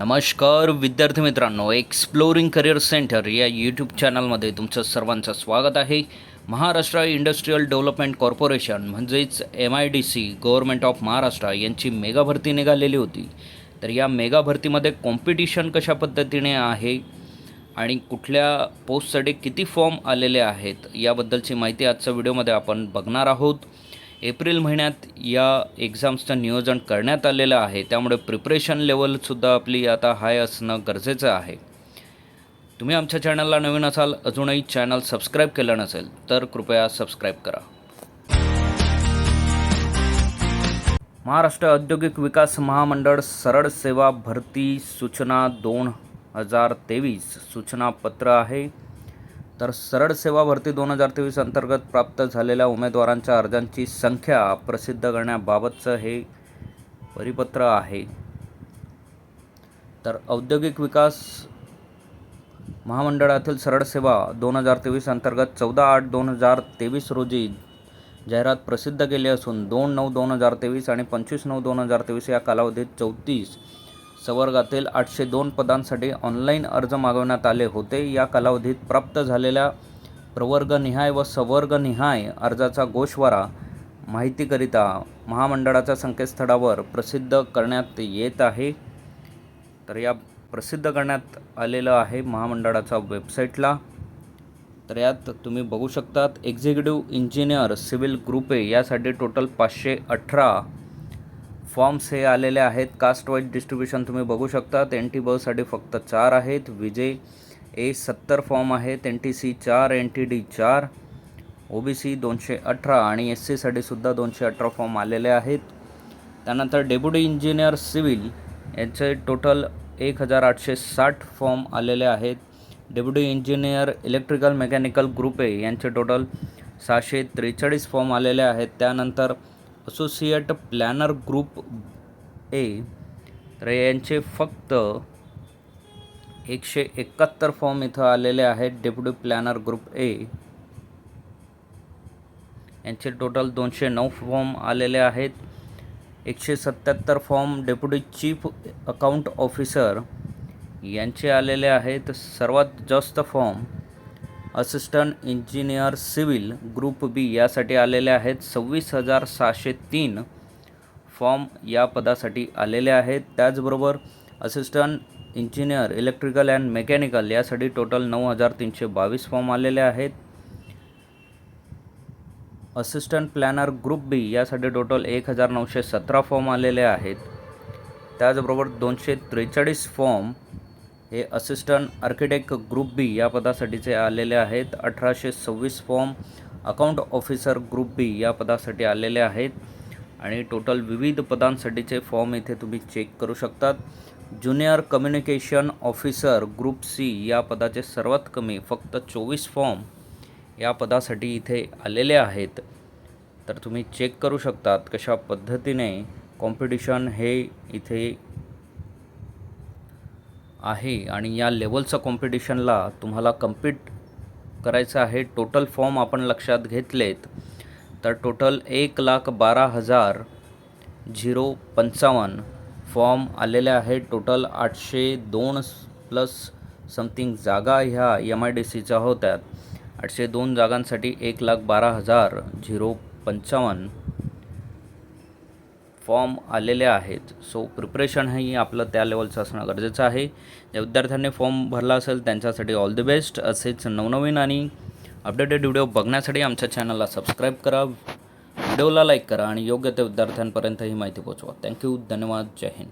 नमस्कार विद्यार्थी मित्रांनो एक्सप्लोरिंग करिअर सेंटर या यूट्यूब चॅनलमध्ये तुमचं सर्वांचं स्वागत आहे. महाराष्ट्र इंडस्ट्रीयल डेव्हलपमेंट कॉर्पोरेशन म्हणजेच M I D C government of Maharashtra यांची मेगा भरती निघालेली होती. तर या मेगा भरतीमध्ये कॉम्पिटिशन कशा पद्धतीने आहे आणि कुठल्या पोस्टसाठी किती फॉर्म आलेले आहेत याबद्दलची माहिती आजच्या व्हिडिओमध्ये आपण बघणार आहोत. एप्रिल महिन्यात या एक्झाम्सचं नियोजन करण्यात आलेलं आहे. त्यामुळे प्रिपरेशन लेवलसुद्धा आपली आता हाय असणं गरजेचं आहे. तुम्ही आमच्या चॅनलला नवीन असाल अजूनही चॅनल सबस्क्राईब केलं नसेल तर कृपया सबस्क्राईब करा. महाराष्ट्र औद्योगिक विकास महामंडळ सरळ सेवा भरती सूचना दोन हजार तेवीस सूचनापत्र आहे. तर सरळ सेवा भरती दोन हजार तेवीस अंतर्गत प्राप्त झालेल्या उमेदवारांच्या अर्जांची संख्या प्रसिद्ध करण्याबाबतचं हे परिपत्र आहे. तर औद्योगिक विकास महामंडळातील सरळ सेवा दोन हजार तेवीस अंतर्गत चौदा आठ दोन हजार तेवीस रोजी जाहिरात प्रसिद्ध केली असून दोन नऊ दोन हजार तेवीस आणि पंचवीस नऊ दोन हजार तेवीस या कालावधीत चौतीस संवर्गातील आठशे दोन पदांसाठी ऑनलाईन अर्ज मागवण्यात आले होते. या कालावधीत प्राप्त झालेल्या प्रवर्गनिहाय व संवर्गनिहाय अर्जाचा गोषवारा माहितीकरिता महामंडळाच्या संकेतस्थळावर प्रसिद्ध करण्यात येत आहे. तर या प्रसिद्ध करण्यात आलेलं आहे महामंडळाच्या वेबसाईटला. तर यात तुम्ही बघू शकतात executive engineer civil group A यासाठी टोटल पाचशे अठरा फॉर्म्स हे आलेले आहेत. कास्ट वाईज डिस्ट्रीब्युशन तुम्ही बघू शकता. एन टी बससाठी फक्त चार आहेत. विजय ए सत्तर फॉर्म आहेत. एन टी सी चार एन टी डी चार ओ बी सी दोनशे अठरा आणि एस सीसाठी सुद्धा दोनशे अठरा फॉर्म आलेले आहेत. त्यानंतर डेप्युटी इंजिनियर सिव्हिल यांचे टोटल एक हजार आठशे साठ फॉर्म आलेले आहेत. Deputy engineer electrical mechanical group A यांचे टोटल सहाशे त्रेचाळीस फॉर्म आलेले आहेत. त्यानंतर असोसिएट प्लॅनर ग्रुप ए तर यांचे फक्त एकशे एकाहत्तर फॉर्म इथं आलेले आहेत डेप्युटी प्लॅनर ग्रुप ए. यांचे टोटल दोनशे नऊ फॉर्म आलेले आहेत एकशे सत्याहत्तर form deputy chief account officer यांचे आलेले आहेत. सर्वात जास्त form assistant engineer civil group B यासाठी आलेले आहेत. सव्वीस हजार सहाशे तीन फॉर्म या पदासाठी आलेले आहेत. त्याचबरोबर assistant engineer electrical and mechanical यासाठी टोटल नऊ हजार तीनशे बावीस फॉर्म आलेले आहेत. असिस्टंट प्लॅनर ग्रुप बी यासाठी टोटल एक हजार नऊशे सतरा फॉर्म आलेले आहेत. त्याचबरोबर दोनशे त्रेचाळीस फॉर्म हे असिस्टंट आर्किटेक्ट ग्रुप बी या पदासाठीचे आलेले आहेत. अठराशे सव्वीस form account officer group B या पदासाठी आलेले आहेत. आणि टोटल विविध पदांसाठीचे फॉर्म इथे तुम्ही चेक करू शकतात. Junior communication officer group C या पदाचे सर्वात कमी फक्त चोवीस फॉर्म या पदासाठी इथे आलेले आहेत. तर तुम्ही चेक करू शकतात कशा पद्धतीने कॉम्पिटिशन हे इथे आहे आणि या लेवलचं कॉम्पिटिशनला तुम्हाला कम्पीट करायचं आहे टोटल फॉर्म आपण लक्षात घेतलेत तर टोटल एक लाख बारा हजार झिरो पंचावन्न फॉर्म आलेले आहेत टोटल आठशे दोन प्लस समथिंग जागा ह्या एम आय डी सीच्या होत्या. आठशे दोन जागांसाठी एक लाख बारा हजार झिरो पंचावन्न फॉर्म आलेले आहेत. सो प्रिपरेशन आपलं त्या लेवलचं असणं गरजेचं आहे. ज्या विद्यार्थ्यांनी फॉर्म भरला असेल त्यांच्यासाठी ऑल द बेस्ट. असेच नवनवीन आणि अपडेटेड व्हिडिओ बघण्यासाठी आमच्या चॅनलला सबस्क्राईब करा. व्हिडिओला लाईक करा आणि योग्य त्या विद्यार्थ्यांपर्यंत ही माहिती पोचवा थँक्यू. धन्यवाद. जय हिंद.